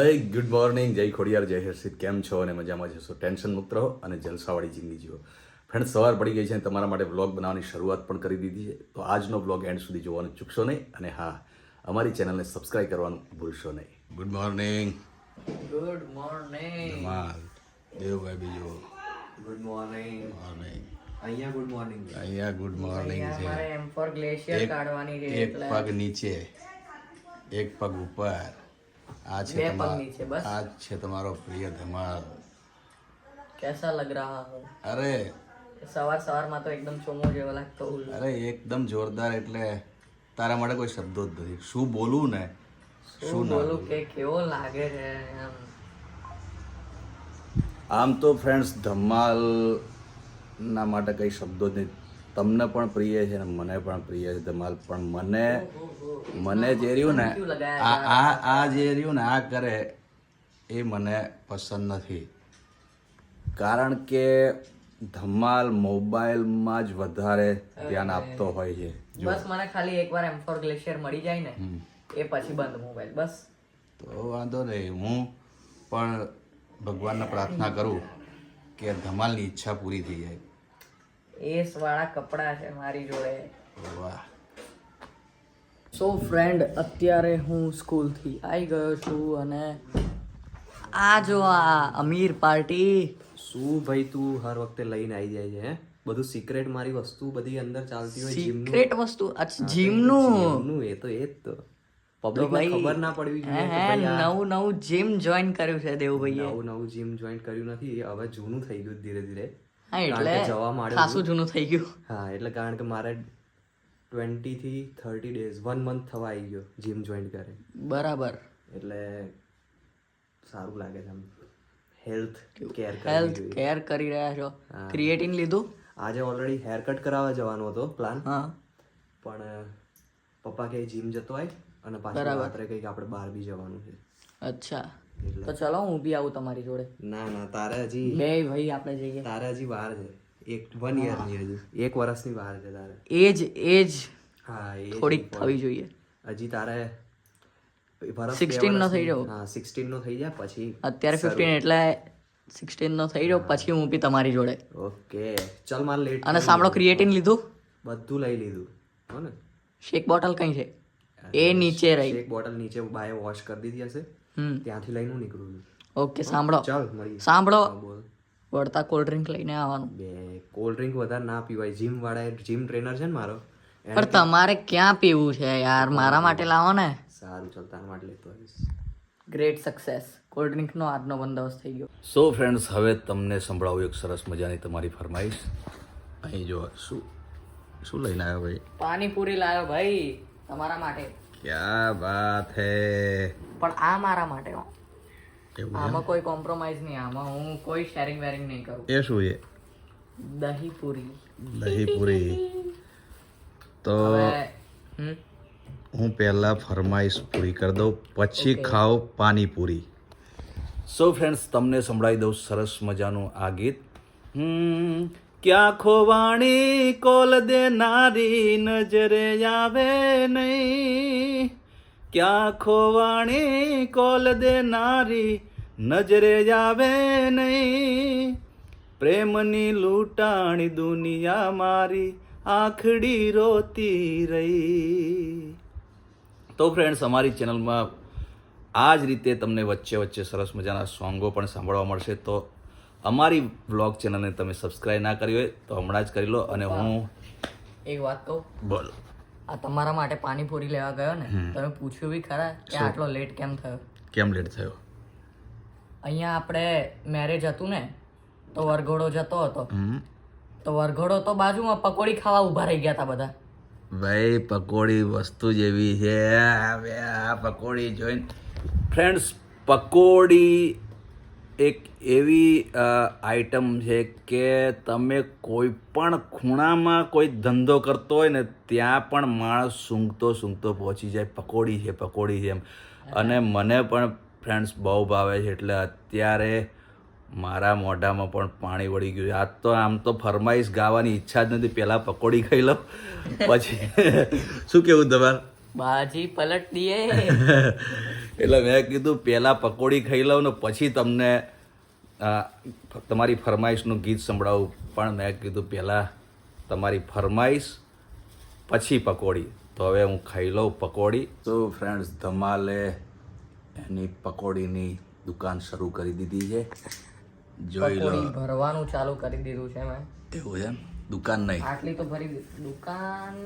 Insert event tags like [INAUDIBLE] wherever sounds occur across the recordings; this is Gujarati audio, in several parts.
હાય ગુડ મોર્નિંગ જય ખોડિયાર જય હર્ષિત. કેમ છો અને મજામાં જશો ટેન્શન મુક્ત રહો અને જલસાવાળી જિંદગી જીવો. ફ્રેન્ડ સવાર પડી ગઈ છે અને તમારા માટે વ્લોગ બનાવવાની શરૂઆત પણ કરી દીધી છે. તો આજનો વ્લોગ એન્ડ સુધી જોવાનું ચૂકશો નહીં અને હા અમારી ચેનલને સબસ્ક્રાઇબ કરવાનું ભૂલશો નહીં. ગુડ મોર્નિંગ ગુડ મોર્નિંગ ધમાલ. દેવભાઈ બીજો ગુડ મોર્નિંગ મોર્નિંગ અહીંયા ગુડ મોર્નિંગ અહીંયા ગુડ મોર્નિંગ છે. અમારે એમ ફોર ગ્લેશિયર કાઢવાની છે એક પગ નીચે એક પગ ઉપર. આ છે તમારા આ છે તમારો પ્રિય ધમાલ. કેસા લગ રહા હો? અરે. સવાર સવારમાં તો એકદમ ચોમો જેવો લાગતો અરે એકદમ જોરદાર એટલે તારા માટે કોઈ શબ્દો જ નથી. શું બોલવું ને? શું બોલું કે કેવો લાગે છે આમ તો ફ્રેન્ડ્સ ધમાલ ના માટે કઈ શબ્દો જ નહીં તમને પણ પ્રિય છે ને મને પણ પ્રિય છે. ધમાલ પણ મને મને જે રહ્યું ને આ આ આ જે રહ્યું ને આ કરે એ મને પસંદ નથી. કારણ કે ધમાલ મોબાઈલમાં જ વધારે ધ્યાન આપતો હોય છે. બસ મને ખાલી એકવાર એમ ફોર ગ્લેશિયર મળી જાય ને એ પછી બંધ મોબાઈલ બસ. તો વાંધો નહીં. હું પણ ભગવાનને પ્રાર્થના કરું કે ધમાલની ઈચ્છા પૂરી થઈ જાય. એસ વાળા કપડા છે મારી જોડે. વાહ. સો ફ્રેન્ડ અત્યારે હું સ્કૂલથી આવી ગયો છું અને આ જો આ અમીર પાર્ટી. શું ભાઈ તું હર વખતે લઈને આવી જાય છે હે? બધું સિક્રેટ મારી વસ્તુ બધી અંદર ચાલતી હોય જીમનું સિક્રેટ વસ્તુ? અચ્છા જીમનું જીમનું એ તો એ જ તો. પબ્લિક ખબર ના પડવી હે જોઈએ નવું નવું જીમ જોઈન કર્યું છે દેવભાઈએ. નવું નવું જીમ જોઈન કર્યું નથી હવે જૂનું થઈ ગયું ધીરે ધીરે. હા એટલે જવા માંડ્યું ખાસું જૂનું થઈ ગયું. હા એટલે કારણ કે મારે ટ્વેન્ટી થી થર્ટી ડેઝ વન મંથ થવા આવી ગયો જીમ જોઈન કરે. બરાબર. એટલે સારું લાગે છે આમ. હેલ્થ કેર હેલ્થ કેર કરી રહ્યા છો. ક્રિએટિન લીધું? આજે ઓલરેડી હેર કટ કરાવવા જવાનો હતો પ્લાન હા. પણ પપ્પા કે જીમ જતો હોય અને પાછળ રાત્રે કંઈક આપણે બહાર બી જવાનું છે. અચ્છા. તો ચલો હું બી આવું તમારી જોડે. ના ના તારે હજી બે ભાઈ આપણે જઈએ. તારે હજી વાર છે. એક વન યરની હજી. એક વર્ષની વાર છે તારે. એજ એજ હા થોડીક થવી જોઈએ. હજી તારે 16 નો થઈ જાવ હા સિક્સટીન નો થઈ જાય પછી અત્યારે ફિફ્ટીન એટલે સિક્સટીન નો થઈ જાવ પછી હું બી તમારી જોડે. ઓકે. ચલ મારે લેટ અને સાંભળો ક્રિએટિન લીધું? બધું લઈ લીધું. હો ને? શેક બોટલ કઈ છે? એ નીચે રહી. એક બોટલ નીચે બાય વોશ કરી દીધી હશે. ત્યાંથી લઈને હું નીકળું છું. ઓકે સાંભળો. ચાલ મળીએ. સાંભળો. વળતા કોલ્ડ ડ્રિંક લઈને આવવાનું. બે કોલ્ડ ડ્રિંક વધારે ના પીવાય. જીમ વાળા જીમ ટ્રેનર છે ને મારો પણ તમારે ક્યાં પીવું છે યાર? મારા માટે લાવો ને. સારું ચાલ તારા માટે લેતો આવીશ. ગ્રેટ સક્સેસ કોલ્ડ ડ્રિંકનો આજનો બંદોબસ્ત થઈ ગયો. સો ફ્રેન્ડ્સ હવે તમને સંભળાવું એક સરસ મજાની તમારી ફરમાઈશ. અહીં જો શું શું લઈને આવ્યો ભાઈ? પાણીપુરી લાવ્યો ભાઈ તમારા માટે. ક્યા વાત હે? પણ આ મારા માટે આમાં કોઈ કોમ્પ્રોમાઇઝ નહીં આમાં હું કોઈ શેરિંગ વેરિંગ નહીં કરું. એ શું છે? દહીં પૂરી દહીં પૂરી તો હમ? હું પહેલા ફરમાઈશ પૂરી કરી દઉં પછી ખાઓ પાણીપુરી. સો ફ્રેન્ડ્સ તમને સંભળાવી દઉં સરસ મજાનું આ ગીત. હમ, ક્યાં ખોવાણી કોલ દેનારી નજરે આવે નહીં. ક્યાં ખોવાણી કોલ દેનારી નજરે આવે નહીં. પ્રેમની લૂંટાણી દુનિયા મારી આખડી રોતી રહી. તો ફ્રેન્ડ્સ અમારી ચેનલમાં આ જ રીતે તમને વચ્ચે વચ્ચે સરસ મજાના સોંગો પણ સાંભળવા મળશે. તો અમારી વ્લોગ ચેનલને તમે સબસ્ક્રાઈબ ના કરી હોય તો હમણાં જ કરી લો અને હું એક વાત કહું? બોલો. આ તમારા માટે પાણીપુરી લેવા ગયો ને તમે પૂછ્યું બી ખરા કે આટલો લેટ કેમ થયો? કેમ લેટ થયો? અહીંયા આપણે મેરેજ હતું ને તો વરઘોડો જતો હતો. તો વરઘોડો તો બાજુમાં પકોડી ખાવા ઊભા રહી ગયા હતા બધા. ભાઈ પકોડી વસ્તુ જેવી છે. પકોડી જોઈને. ફ્રેન્ડ્સ પકોડી એક એવી આઈટમ છે કે તમે કોઈ પણ ખૂણામાં કોઈ ધંધો કરતો હોય ને ત્યાં પણ માણસ સૂંઘતો સૂંઘતો પહોંચી જાય. પકોડી છે પકોડી છે એમ. અને મને પણ ફ્રેન્ડ્સ બહુ ભાવે છે એટલે અત્યારે મારા મોઢામાં પણ પાણી વળી ગયું આજ તો આમ તો ફરમાઈશ ગાવાની ઈચ્છા જ નથી. પહેલાં પકોડી ખાઈ લો પછી [LAUGHS] શું કેવું તમારે? બાજી પલટ દીએ [LAUGHS] એટલે મેં કીધું પહેલાં પકોડી ખાઈ લઉં ને પછી તમને તમારી ફરમાઈશનું ગીત સંભળાવું. પણ મેં કીધું પહેલાં તમારી ફરમાઈશ પછી પકોડી. તો હવે હું ખાઈ લઉં પકોડી. તો ફ્રેન્ડ્સ ધમાલે એની પકોડીની દુકાન શરૂ કરી દીધી છે. જોઈ લો. ભરવાનું ચાલુ કરી દીધું છે મેં. એવું છે દુકાન નહીં. આટલી તો ભરી દુકાન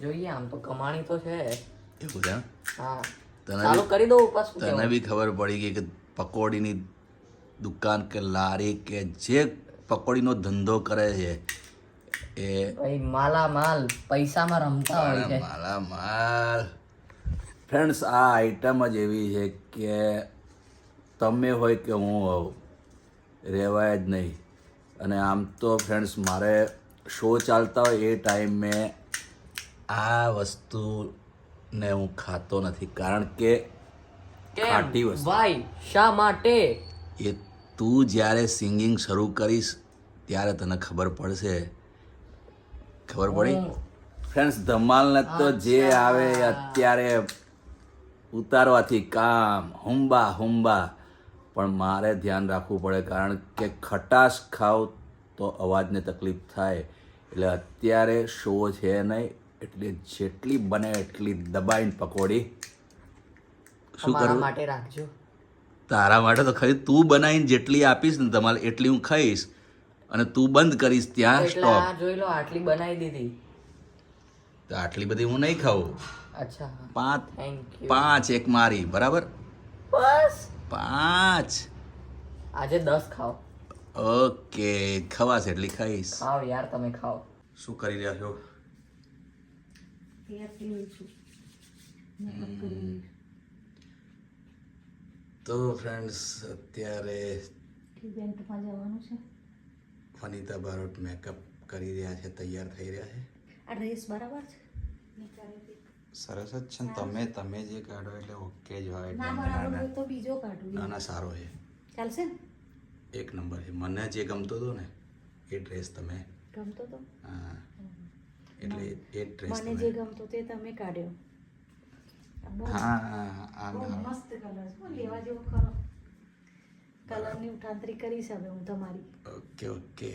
જોઈએ આમ તો કમાણી તો છે. એવું છે? હા. તને કરી દઉં ઉપર તને બી ખબર પડી ગઈ કે પકોડીની દુકાન કે લારી કે જે પકોડીનો ધંધો કરે છે એ માલામાલ પૈસામાં રમતા હોય છે. માલા માલ ફ્રેન્ડ્સ આ આઈટમ જ એવી છે કે તમે હોય કે હું હોઉં રહેવાય જ નહીં. અને આમ તો ફ્રેન્ડ્સ મારે શો ચાલતા હોય એ ટાઈમે આ વસ્તુને હું ખાતો નથી કારણ કે ખાટી વસ્તુ. ભાઈ શા માટે? એ તું જ્યારે સિંગિંગ શરૂ કરીશ ત્યારે તને ખબર પડશે. ખબર પડી? ફ્રેન્ડ્સ ધમાલને તો જે આવે અત્યારે ઉતારવાથી કામ હુંબા હુંબા. પણ મારે ધ્યાન રાખવું પડે કારણ કે ખટાશ ખાવ તો અવાજને તકલીફ થાય. એટલે અત્યારે શો છે નહીં. એટલે જેટલી બને એટલી દબાઈને પકોડી. શું કરું? માટે રાખજો. તારા માટે તો ખાલી તું બનાવીને જેટલી આપીશ ને તમારે એટલી હું ખાઈશ. અને તું બંધ કરીશ ત્યાં સ્ટોપ જોઈ લો આટલી બનાવી દીધી. તો આટલી બધી હું નહીં ખાઉં. અચ્છા. પાંચ પાંચ એક મારી બરાબર? બસ. પાંચ. આજે દસ ખાઓ. ઓકે ખવાશે એટલી ખાઈશ. ખાવ યાર તમે ખાઓ. શું કરી રહ્યા છો? તો ફ્રેન્ડ્સ અત્યારે વનિતા બારોટ મેકઅપ કરી રહ્યા છે તૈયાર થઈ રહ્યા છે. આ ડ્રેસ બરાબર છે? સરસ જ છે ને તમે તમે જે કાઢો એટલે ઓકે જ હોય ના બરાબર તો બીજો કાઢું. ના ના સારો છે. ચાલશે ને? એક નંબર છે. મને જે ગમતો હતો ને એ ડ્રેસ તમે ગમતો હતો હા. એટલે એ ડ્રેસ મને જે ગમતો તે તમે કાઢ્યો. હા આ મસ્ત કલર છે લેવા જેવો ખરો. કલરની ઉઠાંતરી કરીશ હવે હું તમારી. Okay okay.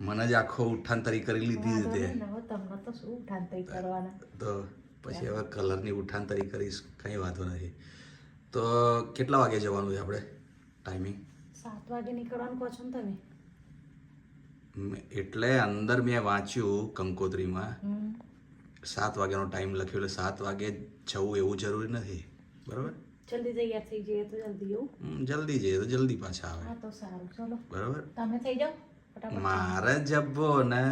મને જ આખો ઉઠાંતરી કરી લીધી નહીં હવે તમને તો શું ઉઠાંતરી કરવાના? તો પછી હવે કલરની ઉઠાંતરી કરીશ કંઈ વાંધો નથી. તો કેટલા વાગે જવાનું છે આપણે? ટાઈમિંગ સાત વાગે નીકળવાનું કહો છો ને તમે? એટલે અંદર મેં વાંચ્યું કંકોત્રીમાં. સાત વાગ્યાનો ટાઈમ લખ્યો એટલે સાત વાગે જવું એવું જરૂરી નથી. બરાબર? જલ્દી તૈયાર થઈ જઈએ તો જલ્દી એવું? જલ્દી જઈએ તો જલ્દી પાછા આવે. હા તો સારું. ચલો. બરાબર? તમે થઈ જાઓ. મારે જબ્બો ને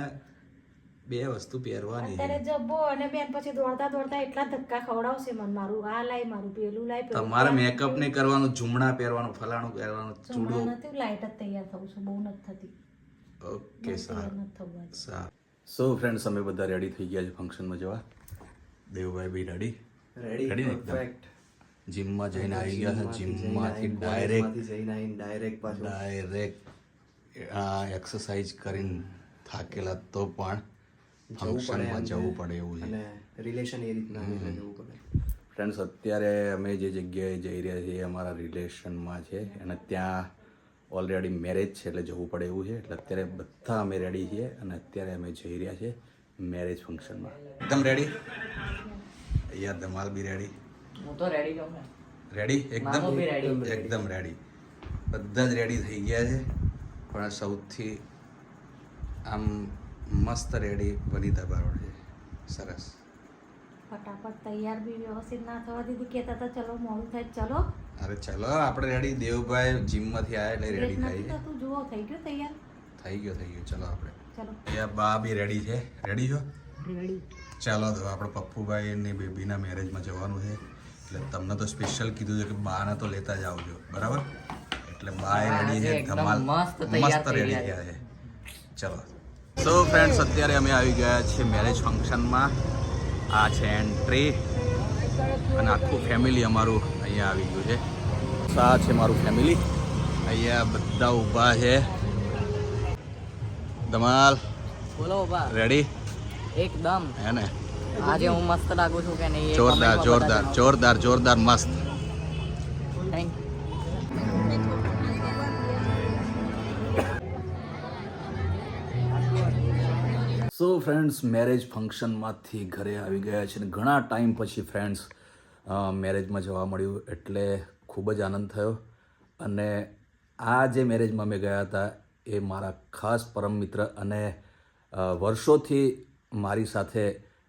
બે વસ્તુ પહેરવાની અત્યારે જબ્બો અને બેન પછી દોડતા દોડતા એટલા ધક્કા ખવડાવશે મને મારું. આ લાય મારું પેલું લાય તમારે મેકઅપ નહીં કરવાનું ઝુમણા પહેરવાનું ફલાણું પહેરવાનું ચૂડું. નથી લાઈટ જ તૈયાર થવું છું બહુ નથી થતી. ઓકે સારું. સારું. સો ફ્રેન્ડ્સ અમે બધા રેડી થઈ ગયા છે ફંક્શનમાં જવા? Devbhai be ready ready perfect જિમમાં જઈને આવી ગયા છે? જિમમાંથી ડાયરેક્ટ જઈને આવીને ડાયરેક્ટ પાછું. ડાયરેક્ટ આ એક્સરસાઇઝ કરીને થાકેલા તો પણ ફંક્શનમાં જવું પડે એવું છે. અને રિલેશન એ રીતના જવું પડે. ફ્રેન્ડ્સ અત્યારે અમે જે જગ્યાએ જઈ રહ્યા છીએ અમારા રિલેશનમાં છે. અને ત્યાં ઓલરેડી મેરેજ છે એટલે જવું પડે એવું છે. એટલે અત્યારે બધા અમે રેડી છીએ અને અત્યારે અમે જઈ રહ્યા છીએ મેરેજ ફંક્શનમાં એકદમ રેડી અહીંયા ધમાલ બી રેડી હું તો રેડી છું રેડી એકદમ? એકદમ રેડી બધા જ રેડી થઈ ગયા છે. પણ સૌથી આમ મસ્ત રેડી વનિતા બારોડ છે. સરસ. ફટાફટ તૈયાર બી વ્યવસ્થિત ના થવા દીધી. કહેતા હતા ચલો મોડું થાય ચલો. અરે ચલો આપણે રેડી દેવભાઈ જીમમાંથી આવ્યા એટલે રેડી થઈ. તું જુઓ થઈ ગયો તૈયાર? થઈ ગયો થઈ ગયો. ચલો આપણે. ચલો. યા બા બી રેડી છે. રેડી છો? રેડી ચાલો તો આપણે પપ્પુભાઈ ની બેબીના મેરેજમાં જવાનું છે. એટલે તમને તો સ્પેશિયલ કીધું છે કે બાને તો લેતા જ આવજો. બરાબર? એટલે બા એ રેડી છે. ધમાલ મસ્ત રેડી થયા છે. ચલો. તો ફ્રેન્ડ્સ અત્યારે અમે આવી ગયા છીએ મેરેજ ફંક્શનમાં આ છે એન્ટ્રી અને આખું ફેમિલી અમારું અહીંયા આવી ગયું છે. આ છે મારું ફેમિલી અહીંયા બધા ઊભા છે. ધમાલ. બોલો રેડી એકદમ. હે ને? આજે હું મસ્ત લાગુ છું કે નહીં જોરદાર જોરદાર જોરદાર જોરદાર મસ્ત. સો ફ્રેન્ડ્સ મેરેજ ફંક્શનમાંથી ઘરે આવી ગયા છે અને ઘણા ટાઈમ પછી ફ્રેન્ડ્સ મેરેજમાં જવા મળ્યું એટલે ખૂબ જ આનંદ થયો. અને આ જે મેરેજમાં મેં ગયા હતા એ મારા ખાસ પરમ મિત્ર અને વર્ષોથી મારી સાથે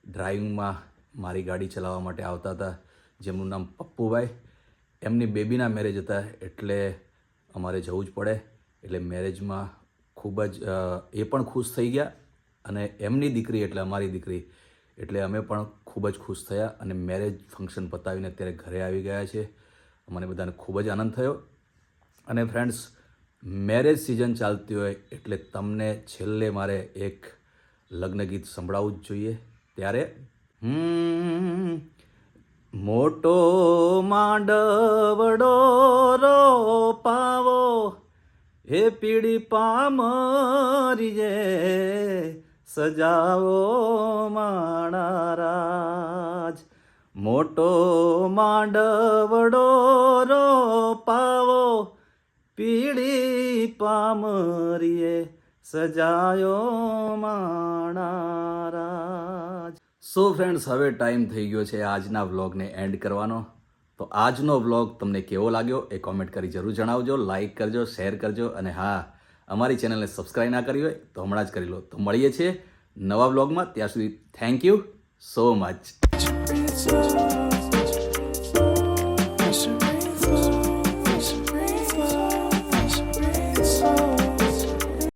ડ્રાઇવિંગમાં મારી ગાડી ચલાવવા માટે આવતા હતા, જેમનું નામ પપ્પુભાઈ. એમની બેબીના મેરેજ હતા એટલે અમારે જવું જ પડે. એટલે મેરેજમાં ખૂબ જ એ પણ ખુશ થઈ ગયા. અને એમની દીકરી એટલે અમારી દીકરી. એટલે અમે પણ ખૂબ જ ખુશ થયા અને મેરેજ ફંક્શન પતાવીને અત્યારે ઘરે આવી ગયા છે. મને બધાને ખૂબ જ આનંદ થયો. અને ફ્રેન્ડ્સ મેરેજ સિઝન ચાલતી હોય એટલે તમને છેલ્લે મારે એક લગ્ન ગીત સંભળાવવું જ જોઈએ. ત્યારે મોટો માંડવડો રો પાવો એ પીડી પામરીએ સજાવો માણા રાજ. મોટો માંડવડો રો પાવો પીળી પામરીએ સજાયો માણા સો ફ્રેન્ડ્સ હવે ટાઈમ થઈ ગયો છે આજના વ્લોગને એન્ડ કરવાનો. તો આજનો વ્લોગ તમને કેવો લાગ્યો એ કોમેન્ટ કરી જરૂર જણાવજો લાઈક કરજો શેર કરજો અને હા અમારી ચેનલને સબસ્ક્રાઈબ ના કરી હોય તો હમણાં જ કરી લો. તો મળીએ છીએ નવા બ્લોગમાં ત્યાં સુધી થેન્ક યુ સો મચ